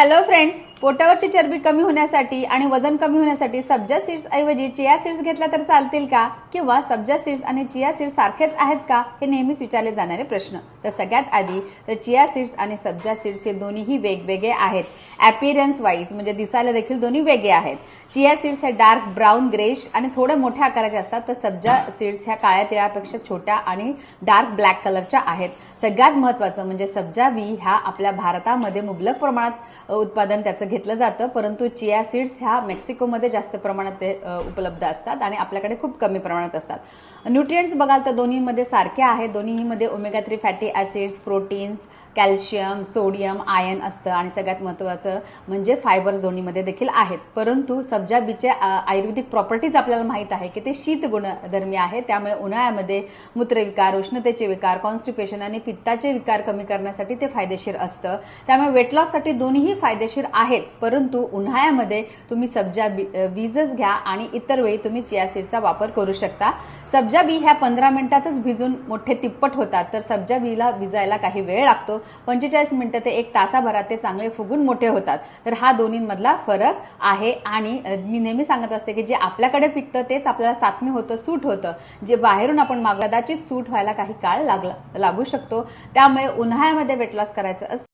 Hello friends पोटावरची चरबी कमी होण्यासाठी आणि वजन कमी होण्यासाठी सब्जा सीड्स ऐवजी चिया सीड्स घेतल्या तर चालतील का? किंवा सब्जा सीड्स आणि चिया सीड्स सारखेच आहेत का? हे नेहमीच विचारले जाणारे प्रश्न. तर सगळ्यात आधी तर चिया सीड्स आणि सब्जा सीड्स हे दोन्हीही वेगवेगळे आहेत. अपिअरन्स वाईज म्हणजे दिसायला देखील दोन्ही वेगळे आहेत. चिया सीड्स हे डार्क ब्राऊन ग्रेश आणि थोडे मोठ्या आकाराचे असतात. तर सब्जा सीड्स ह्या काळ्या तिळापेक्षा छोट्या आणि डार्क ब्लॅक कलरच्या आहेत. सगळ्यात महत्वाचं म्हणजे सब्जा बी ह्या आपल्या भारतामध्ये मुबलक प्रमाणात उत्पादन त्याचं घेतलं जातं परंतु चिया सीड्स ह्या मेक्सिकोमध्ये जास्त प्रमाणात ते उपलब्ध असतात आणि आपल्याकडे खूप कमी प्रमाणात असतात. न्यूट्रियंट्स बघाल तर दोन्हीमध्ये सारखे आहेत. दोन्हीमध्ये omega three fatty acids proteins calcium sodium iron असतं आणि सगळ्यात महत्त्वाचं म्हणजे फायबर्स दोन्हीमध्ये देखील आहेत. परंतु सब्जा बीचे आयुर्वेदिक प्रॉपर्टीज आपल्याला माहीत आहे की ते शीत गुणधर्मी आहे त्यामुळे उन्हाळ्यामध्ये मूत्रविकार उष्णतेचे विकार कॉन्स्टिपेशन आणि पित्ताचे विकार कमी करण्यासाठी ते फायदेशीर असतं. त्यामुळे वेट लॉससाठी दोन्हीही फायदेशीर आहेत. परंतु उन्हाळ्यामध्ये तुम्ही सब्जा बी बीजच घ्या आणि इतर वेळी तुम्ही चिया सीडचा वापर करू शकता. सब्जा बी ह्या पंधरा मिनिटातच भिजून मोठे तिप्पट होतात. तर सब्जा बीला भिजायला काही वेळ लागतो. पंचेचाळीस मिनिटं ते एक तासाभरात ते चांगले फुगून मोठे होतात. तर हा दोन्हीमधला फरक आहे आणि मी नेहमी सांगत असते की जे आपल्याकडे पिकतं तेच आपल्याला सातमी होतं सूट होतं. जे बाहेरून आपण मागदाचीच सूट व्हायला काही काळ लागला लागू शकतो. त्यामुळे उन्हाळ्यामध्ये वेट लॉस करायचं असतं.